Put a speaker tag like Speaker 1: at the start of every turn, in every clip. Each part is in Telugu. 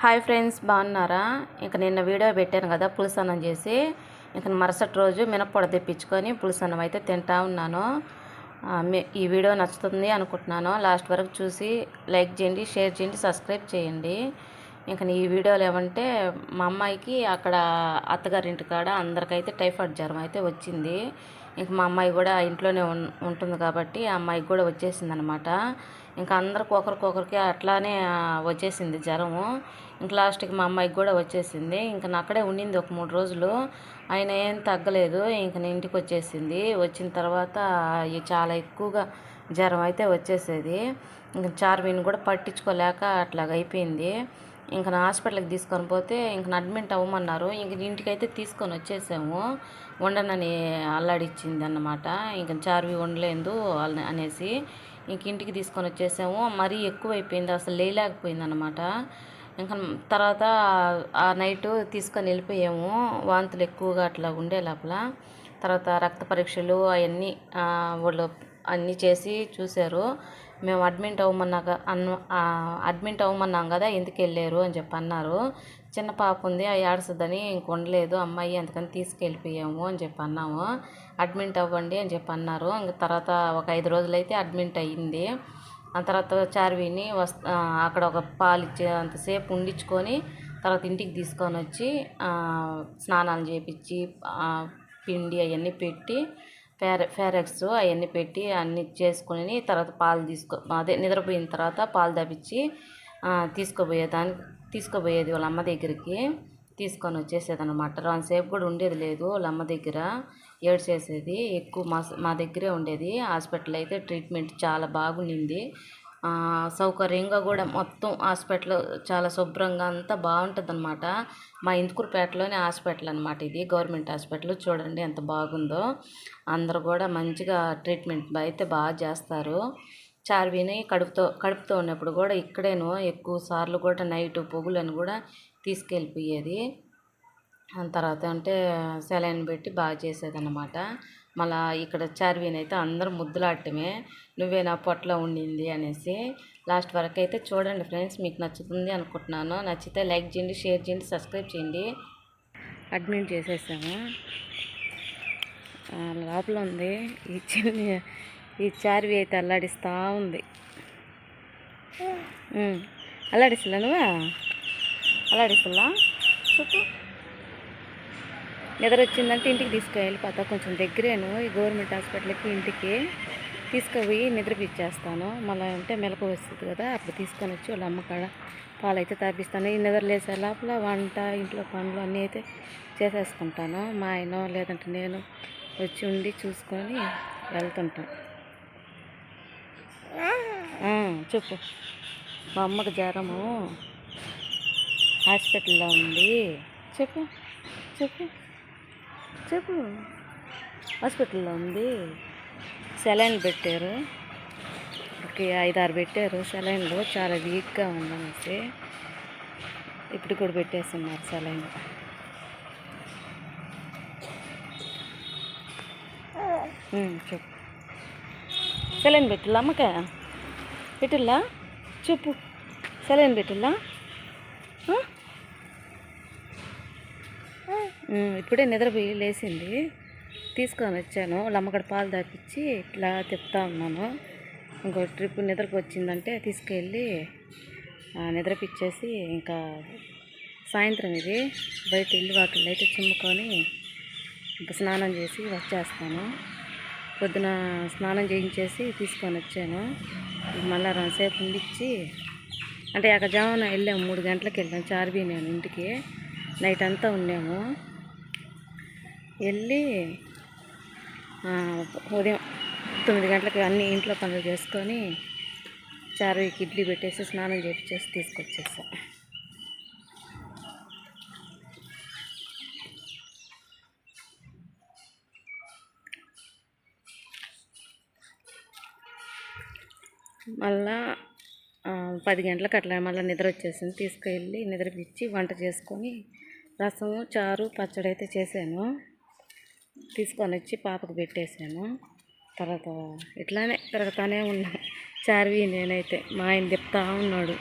Speaker 1: హాయ్ ఫ్రెండ్స్ బాగున్నారా? ఇంక నిన్న వీడియో పెట్టాను కదా పులుసన్నం చేసి. ఇంక మరుసటి రోజు మినప్పొడ తెప్పించుకొని పులుసన్నం అయితే తింటా ఉన్నాను. ఈ వీడియో నచ్చుతుంది అనుకుంటున్నాను. లాస్ట్ వరకు చూసి లైక్ చేయండి షేర్ చేయండి సబ్స్క్రైబ్ చేయండి. ఇంక ఈ వీడియోలు ఏమంటే మా అమ్మాయికి అక్కడ అత్తగారింటి కాడ అందరికైతే టైఫాయిడ్ జ్వరం అయితే వచ్చింది. ఇంక మా అమ్మాయి కూడా ఇంట్లోనే ఉంటుంది కాబట్టి ఆ అమ్మాయికి కూడా వచ్చేసింది అనమాట ఇంకా అందరికి ఒకరికొకరికి అట్లానే వచ్చేసింది జ్వరము. ఇంక లాస్ట్కి మా అమ్మాయికి కూడా వచ్చేసింది. ఇంక నా అక్కడే ఉండింది ఒక మూడు రోజులు. ఆయన ఏం తగ్గలేదు. ఇంక నేను ఇంటికి వచ్చేసింది. వచ్చిన తర్వాత చాలా ఎక్కువగా జ్వరం అయితే వచ్చేసేది. ఇంక చార్మీని కూడా పట్టించుకోలేక అట్లాగ అయిపోయింది. ఇంక నా హాస్పిటల్కి తీసుకొని పోతే ఇంక అడ్మిట్ అవ్వమన్నారు. ఇంక ఇంటికైతే తీసుకొని వచ్చేసాము. ఉండనని అల్లాడిచ్చింది అన్నమాట ఇంక చార్వి ఉండలేదు అనేసి ఇంక ఇంటికి తీసుకొని వచ్చేసాము. మరీ ఎక్కువైపోయింది. అసలు లేలేకపోయింది అనమాట ఇంకా తర్వాత ఆ నైట్ తీసుకొని వెళ్ళిపోయాము. వాంతులు ఎక్కువగా అట్లా ఉండే లోపల. తర్వాత రక్త పరీక్షలు అవన్నీ వాళ్ళు అన్నీ చేసి చూశారు. మేము అడ్మిట్ అవ్వమన్నాక అన్ అడ్మిట్ అవ్వమన్నాం కదా ఎందుకు వెళ్ళారు అని చెప్పి అన్నారు. చిన్న పాప ఉంది ఆ ఏడుస్తుందని ఇంక ఉండలేదు. అమ్మాయి అందుకని తీసుకెళ్ళిపోయాము అని చెప్పి అన్నాము. అడ్మిట్ అవ్వండి అని చెప్పి అన్నారు. ఇంక తర్వాత ఒక ఐదు రోజులు అయితే అడ్మిట్ అయ్యింది. ఆ తర్వాత చార్విని వస్ అక్కడ ఒక పాలు ఇచ్చే అంతసేపు ఉండించుకొని తర్వాత ఇంటికి తీసుకొని వచ్చి స్నానాలు చేపించి పిండి అవన్నీ పెట్టి ఫేర ఫేరెక్స్ అవన్నీ పెట్టి అన్నీ చేసుకొని తర్వాత పాలు తీసుకో అదే నిద్రపోయిన తర్వాత పాలు తప్పించి తీసుకుపోయేదానికి తీసుకుపోయేది వాళ్ళ అమ్మ దగ్గరికి. తీసుకొని వచ్చేసేది అనమాట రాసేపు కూడా ఉండేది లేదు వాళ్ళ అమ్మ దగ్గర. ఏడ్చేసేది. ఎక్కువ మా మా దగ్గరే ఉండేది. హాస్పిటల్ అయితే ట్రీట్మెంట్ చాలా బాగుండింది. సౌకర్యంగా కూడా మొత్తం హాస్పిటల్ చాలా శుభ్రంగా అంతా బాగుంటుంది అనమాట మా ఇందుకూరుపేటలోనే హాస్పిటల్ అనమాట ఇది. Government hospital. చూడండి ఎంత బాగుందో. అందరు కూడా మంచిగా ట్రీట్మెంట్ అయితే బాగా చేస్తారు. చార్విని కడుపుతో కడుపుతో ఉన్నప్పుడు కూడా ఇక్కడేను ఎక్కువ సార్లు కూడా నైట్ పొగులని కూడా తీసుకెళ్ళిపోయేది. ఆ తర్వాత అంటే సెలైన్ పెట్టి బాగా చేసేదన్నమాట. మళ్ళా ఇక్కడ చార్వీని అయితే అందరూ ముద్దులాడటమే. నువ్వే నా పొట్టలో ఉండింది అనేసి లాస్ట్ వరకు అయితే చూడండి ఫ్రెండ్స్ మీకు నచ్చుతుంది అనుకుంటున్నాను. నచ్చితే లైక్ చేయండి షేర్ చేయండి సబ్స్క్రైబ్ చేయండి. అడ్మిట్ చేసేసాము. లోపల ఉంది ఈ చిన్న ఈ చార్వి అయితే అల్లాడిస్తూ ఉంది. ఉమ్. అల్లాడిస్తులా నువ్వా? అల్లాడిస్తులా? చెప్పు నిద్ర వచ్చిందంటే ఇంటికి తీసుకువెళ్ళిపోతా కొంచెం దగ్గరేను. ఈ గవర్నమెంట్ హాస్పిటల్కి ఇంటికి తీసుకుపోయి నిద్రపిచ్చేస్తాను మళ్ళీ అంటే మెలకు వస్తుంది కదా అప్పుడు తీసుకొని వచ్చి వాళ్ళ అమ్మకాడ పాలు అయితే తాపిస్తాను. ఈ నిద్ర లేసే లోపల వంట ఇంట్లో పనులు అన్నీ అయితే చేసేసుకుంటాను. మా ఆయన లేదంటే నేను వచ్చి ఉండి చూసుకొని వెళ్తుంటాను. చెప్పు. మా అమ్మకి జ్వరము. హాస్పిటల్లో ఉంది. చెప్పు చెప్పు చెప్పు. హాస్పిటల్లో ఉంది. సెలైన్ పెట్టారు. ఒక ఐదారు పెట్టారు. సెలైన్లో చాలా వీక్గా ఉందనేసి ఇప్పుడు కూడా పెట్టేస్తున్నారు సెలైన్ చెప్పు. సెలైన్ పెట్టిల్లా అమ్మక? పెట్టిల్లా చెప్పు సెలైన్ పెట్టిల్లా ఇప్పుడే నిద్రపోయి లేచింది. తీసుకొని వచ్చాను. లమ్మగడ పాలు తాపించి ఇట్లా తిప్పుతా ఉన్నాను. ఇంకో ట్రిప్ నిద్రకు వచ్చిందంటే తీసుకెళ్ళి నిద్రపిచ్చేసి ఇంకా సాయంత్రం ఇది బయట ఇల్లు వాకిళ్ళు అయితే చిమ్ముకొని ఇంకా స్నానం చేసి వచ్చేస్తాను. పొద్దున స్నానం చేయించేసి తీసుకొని వచ్చాను. మళ్ళీ రెండుసేపు ఉండిచ్చి అంటే అక్కడ జామున వెళ్ళాము మూడు గంటలకు వెళ్ళాము చార్బీ నేను ఇంటికి. నైట్ అంతా ఉన్నాము వెళ్ళి ఉదయం తొమ్మిది గంటలకు అన్ని ఇంట్లో పనులు చేసుకొని చార్వీకి ఇడ్లీ పెట్టేసి స్నానం చేపించేసి తీసుకొచ్చేసా. మళ్ళా పది గంటలకు అట్లా మళ్ళీ నిద్ర వచ్చేసింది. తీసుకెళ్ళి నిద్రపిచ్చి వంట చేసుకొని రసము చారు పచ్చడి అయితే చేశాను. తీసుకొని వచ్చి పాపకు పెట్టేశాను. తర్వాత ఇట్లానే తిరగతానే ఉన్నా. చార్వి నేనైతే మా ఆయన తిప్పుతా ఉన్నాడు.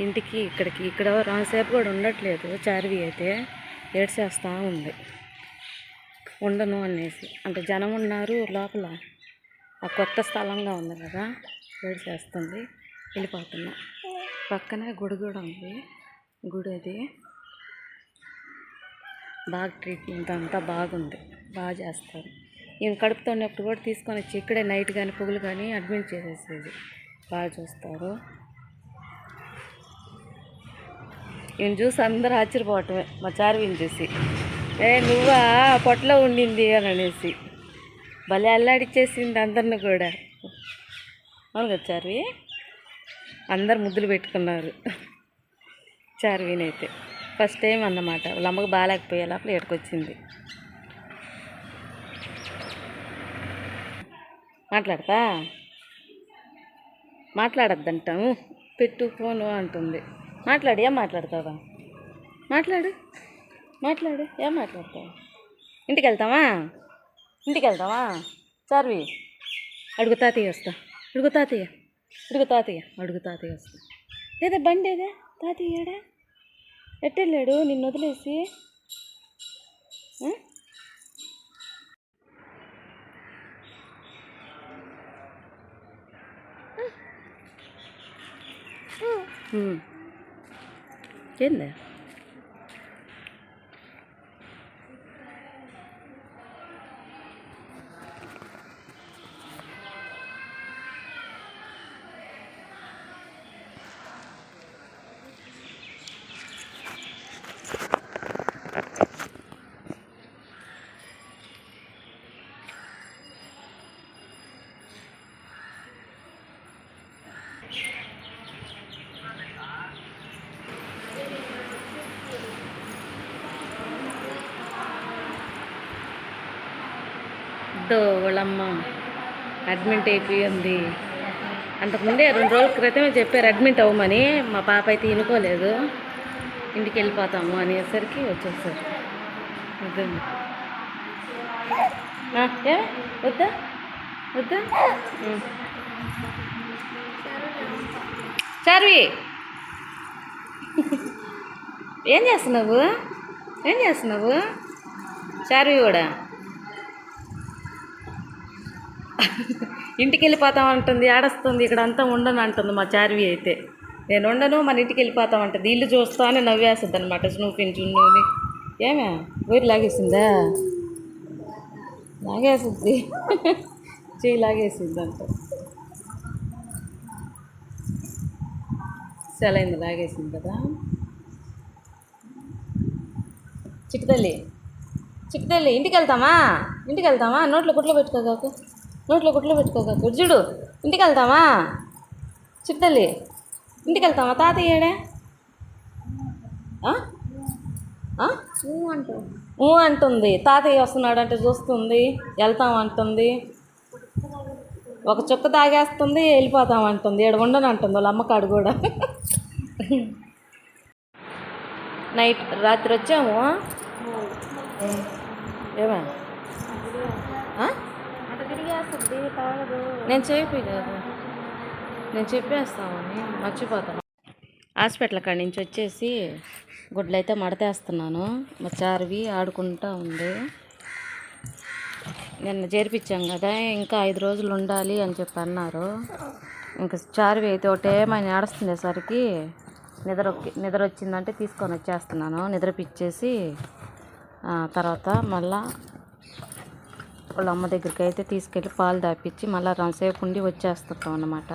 Speaker 1: ఇంటికి ఇక్కడికి ఇక్కడ రాసేపు కూడా ఉండట్లేదు చార్వి అయితే. ఏడ్చేస్తూ ఉంది. ఉండను అనేసి. అంటే జనం ఉన్నారు లోపల. ఆ కొత్త స్థలంగా ఉంది కదా. చేస్తుంది. వెళ్ళిపోతున్నా. పక్కన గుడి కూడా ఉంది. గుడి అది. బాగా ట్రీట్మెంట్ అంతా బాగుంది. బాగా చేస్తారు. ఈయన కడుపుతో ఉన్నప్పుడు కూడా తీసుకొని వచ్చి ఇక్కడే నైట్ కానీ పొగులు కానీ అడ్మిట్ చేసేసేది. బాగా చూస్తారు. ఈయన చూసి అందరూ ఆశ్చర్యపోవటమే. మా చార్విని చూసి ఏ నువ్వా? పొట్టలో ఉండింది అని అనేసి. భలే అల్లాడిచ్చేసింది అందరిని కూడా. అవును కదా చార్వి? అందరు ముద్దులు పెట్టుకున్నారు. చార్వినైతే. ఫస్ట్ టైం అన్నమాట. వాళ్ళ అమ్మకు బాగాలేకపోయే లోపల ఎక్కడికొచ్చింది మాట్లాడతా? మాట్లాడద్దంటాము. పెట్టు ఫోను అంటుంది. మాట్లాడు ఏం మాట్లాడతావా? మాట్లాడు. మాట్లాడు ఏం మాట్లాడతావు? ఇంటికి వెళ్తావా ఇంటికి వెళ్తావా చార్వి అడుగు తాతయ్య వస్తా అడుగు తాతయ్య అడుగు తాతయ్య అడుగు తాతయ్య వస్తా ఏదే బండి ఏదే తాతయ్య ఏడా ఎట్టెళ్ళాడు నిన్ను వదిలేసి ఆ? ఉమ్. ఏంది వాళ్ళమ్మ అడ్మిట్ అయిపోయింది. అంతకుముందే రెండు రోజుల క్రితమే చెప్పారు అడ్మిట్ అవ్వమని. మా పాప అయితే ఇనుకోలేదు. ఇంటికి వెళ్ళిపోతాము అనేసరికి వచ్చేసారు. వద్దండి ఏ? వద్దా? వద్దా? చార్వి! ఏం చేస్తున్నావు? ఏం చేస్తున్నావు? చార్వి కూడా? ఇంటికి వెళ్ళిపోతాం అంటుంది ఆడస్తుంది ఇక్కడ అంతా ఉండను అంటుంది మా చార్వి అయితే. నేను ఉండను మన ఇంటికి వెళ్ళిపోతాం అంటుంది. ఇల్లు చూస్తానే నవ్వేస్తుంది అనమాట స్నూపిని జున్నుని. ఏమే? ఊరి లాగేసిందా? లాగేసింది చెయ్యి లాగేసింది అంట సెలైంది లాగేసింది కదా. చిట్టుతల్లి చిట్టుతల్లి ఇంటికి వెళ్తామా ఇంటికి వెళ్తామా నోట్లో గుడ్లు పెట్టుకోగాకు నోట్లో గుడ్లు పెట్టుకోగాకు చూడు ఇంటికి వెళ్తామా చిట్టల్లి ఇంటికి వెళ్తామా తాతయ్య ఏడే? ఊ అంటుంది. తాతయ్య వస్తున్నాడు అంటే చూస్తుంది. వెళ్తాం అంటుంది. ఒక చుక్క తాగేస్తుంది వెళ్ళిపోతాం అంటుంది. ఏడు ఉండను అంటుంది వాళ్ళ అమ్మకాడు కూడా నైట్ రాత్రి వచ్చాము? ఏమా? ఆ? నేను చెప్పి కదా నేను చెప్పేస్తామని మర్చిపోతాను. హాస్పిటల్ కాడి నుంచి వచ్చేసి గుడ్లు అయితే మడతేస్తున్నాను. మా చార్వి ఆడుకుంటా ఉంది. నిన్న చేర్పించాం కదా ఇంకా ఐదు రోజులు ఉండాలి అని చెప్పి అన్నారు. ఇంకా చార్వి అయితే ఒకటేమని ఆడుస్తుండేసరికి నిద్ర నిద్ర వచ్చిందంటే తీసుకొని వచ్చేస్తున్నాను. నిద్రపిచ్చేసి తర్వాత మళ్ళీ వాళ్ళ అమ్మ దగ్గరికి అయితే తీసుకెళ్ళి పాలు దాపించి మళ్ళీ రంసేపు ఉండి వచ్చేస్తుంటాం అనమాట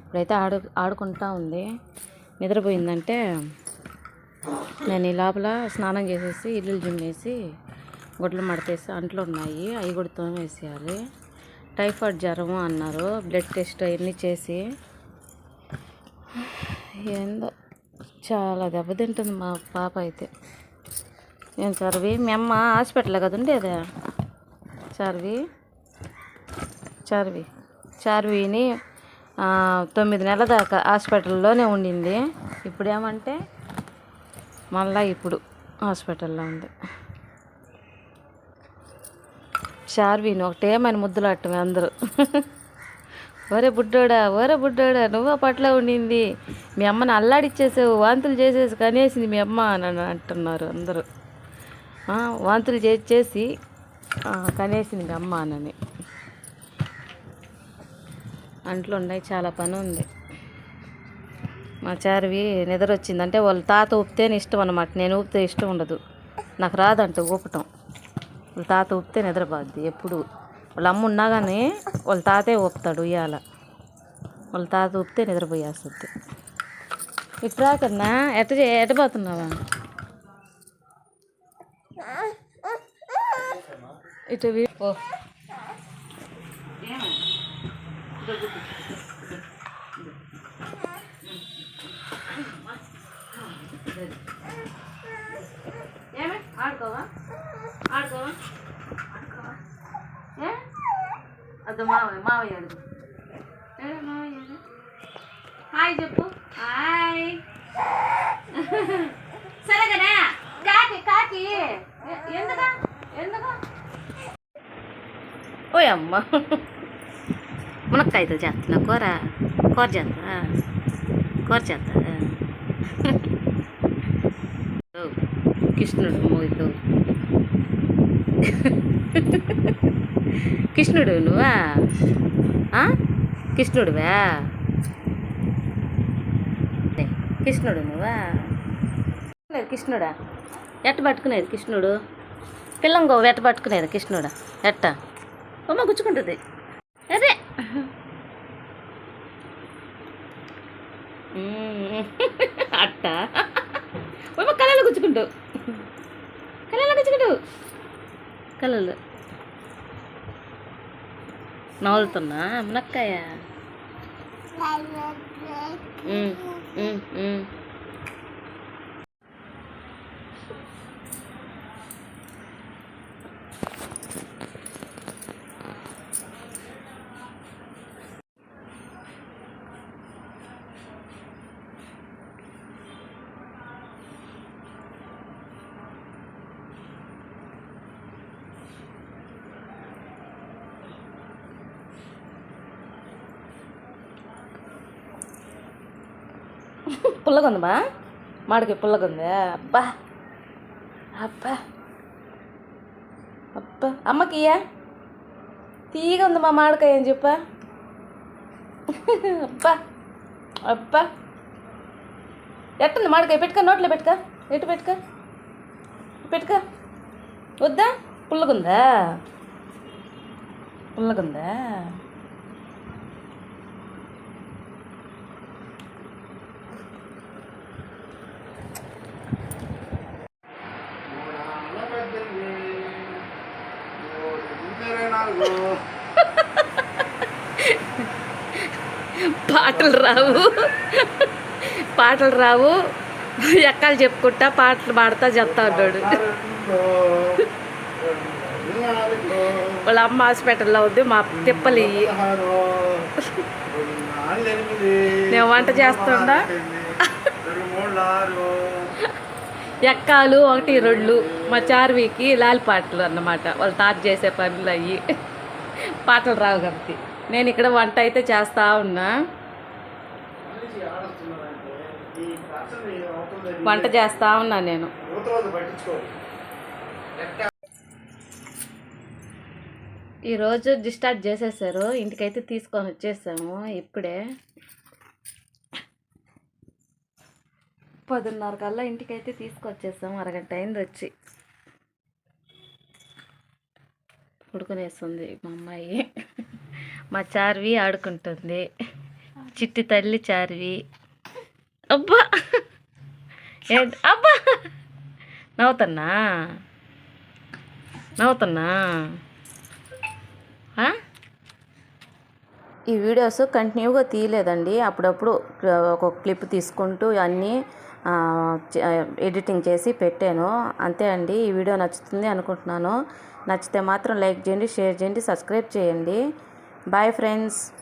Speaker 1: ఇప్పుడైతే ఆడు ఆడుకుంటా ఉంది. నిద్రపోయిందంటే నేను ఈ లోపల స్నానం చేసేసి ఇల్లులు జిమ్మేసి గుడ్లు మడతేసి అంట్లు ఉన్నాయి. అవి కూడా తోమేసేయాలి టైఫాయిడ్ జ్వరం అన్నారు. బ్లడ్ టెస్ట్ అవన్నీ చేసి. ఏందో చాలా దెబ్బతింటుంది మా పాప అయితే. ఏం సార్ మీ అమ్మ హాస్పిటల్ కదా ఉండేదా? చార్వి. చార్వి. చార్విని తొమ్మిది నెలల దాకా హాస్పిటల్లోనే ఉండింది. ఇప్పుడు ఏమంటే మళ్ళా ఇప్పుడు హాస్పిటల్లో ఉంది. చార్విని ఒకటేమని ముద్దులాట్టమే అందరూ. ఒరే బుడ్డోడా ఒరే బుడ్డోడా నువ్వు పట్ల ఉండింది. మీ అమ్మని అల్లాడిచ్చేసావు వాంతులు చేసేసి కనేసింది మీ అమ్మ అని అంటున్నారు అందరూ. వాంతులు చేసి చేసి కనేసింది మీ అమ్మ అని అంట్లు ఉన్నాయి చాలా పని ఉంది. మా చార్వి నిద్ర వచ్చిందంటే వాళ్ళ తాత ఊపితేనే ఇష్టం అన్నమాట. నేను ఊపితే ఇష్టం ఉండదు. నాకు రాదంట ఊపటం. వాళ్ళ తాత ఊపితే నిద్రపోద్ది ఎప్పుడు. వాళ్ళ అమ్మ ఉన్నా కానీ వాళ్ళ తాతే ఊపుతాడు ఉయ్యాల వాళ్ళ తాత ఊపితే నిద్రపోయేస్తుంది. ఇప్పుడు రాకన్నా ఎట్ట ఎట్టబోతున్నావా ఇటు వీ- ఓ ఏమే ఆడుకోవా ఆడుకోవా ఆడుకోవా ఏ అది మావయ్య మావయ్య అడుగు ఏడే మావయ్య అడుగు. హాయ్ చెప్పు హాయ్ సరేగానే కాకి కాకి ఎ- ఎందుకా ఎందుకా ఓ అమ్మ. మునక్కాయతో చేస్తున్నా. కూర కూర చేస్తా. కూర చేస్తా. కృష్ణుడు మోగితో కృష్ణుడు నువ్వా? ఆ? కృష్ణుడువా? ఏ, కృష్ణుడు నువ్వా? కృష్ణుడా? ఎట్ట పట్టుకునేది కృష్ణుడు? పిల్లంగో ఎట్ట పట్టుకునేది కృష్ణుడా? ఎట్ట? అమ్మ గుచ్చుకుంటుంది. అదే. అట్ట. అమ్మ కళలు గుచ్చుకుంటూ. కళలు గుచ్చుకుంటూ. కళలు నవ్వులుతున్నా మునక్కాయ? పుల్లగుందమ్మా? మ్మ్, పుల్లగుంది మాడికి పుల్లగుంది. అబ్బా. అబ్బా. అబ్బా. అమ్మకియ్యా తీగ ఉందమ్మా మాడకాయ మామిడికాయ అని చెప్పా. అబ్బా. అబ్బా. ఎట్టుంది మామిడికాయ పెట్టుక నోట్లో పెట్టుక. ఎటు పెట్టుక? పెట్టుక. వద్దా? పుల్లగుందా? పుల్లగుందా? పాటలు రావు. పాటలు రావు. ఎక్కలు చెప్పుకుంటా పాటలు పాడుతా చెప్తా ఉన్నాడు. వాళ్ళ అమ్మ హాస్పిటల్లో ఉంది మా తిప్పలు. ఇయ్యి నేను వంట చేస్తుండా? ఎక్కాలు ఒకటి రెండు మా చార్వీకి లాలి పాటలు అన్నమాట. వాళ్ళు తాత చేసే పనులు అయ్యి. పాటలు రావు కాబట్టి. నేను ఇక్కడ వంట అయితే చేస్తూ ఉన్నా. వంట చేస్తా ఉన్నా నేను. ఈరోజు డిశ్చార్జ్ చేసేసారు. ఇంటికైతే తీసుకొని వచ్చేసాము ఇప్పుడే. పదిన్నర కల్లా ఇంటికైతే తీసుకొచ్చేసాము. అరగంట అయింది వచ్చి. ఉడుకునేస్తుంది మా అమ్మాయి. మా చార్వి ఆడుకుంటుంది. చిట్టి తల్లి చార్వి. అబ్బా! అబ్బా! నవ్వుతున్నా? నవ్వుతున్నా? ఈ వీడియోస్ కంటిన్యూగా తీయలేదండి. అప్పుడప్పుడు ఒక క్లిప్ తీసుకుంటూ అన్నీ ఎడిటింగ్ చేసి పెట్టాను. అంతే అండి. ఈ వీడియో నచ్చుతుంది అనుకుంటున్నాను. నచ్చితే మాత్రం లైక్ చేయండి షేర్ చేయండి సబ్స్క్రైబ్ చేయండి. Bye friends.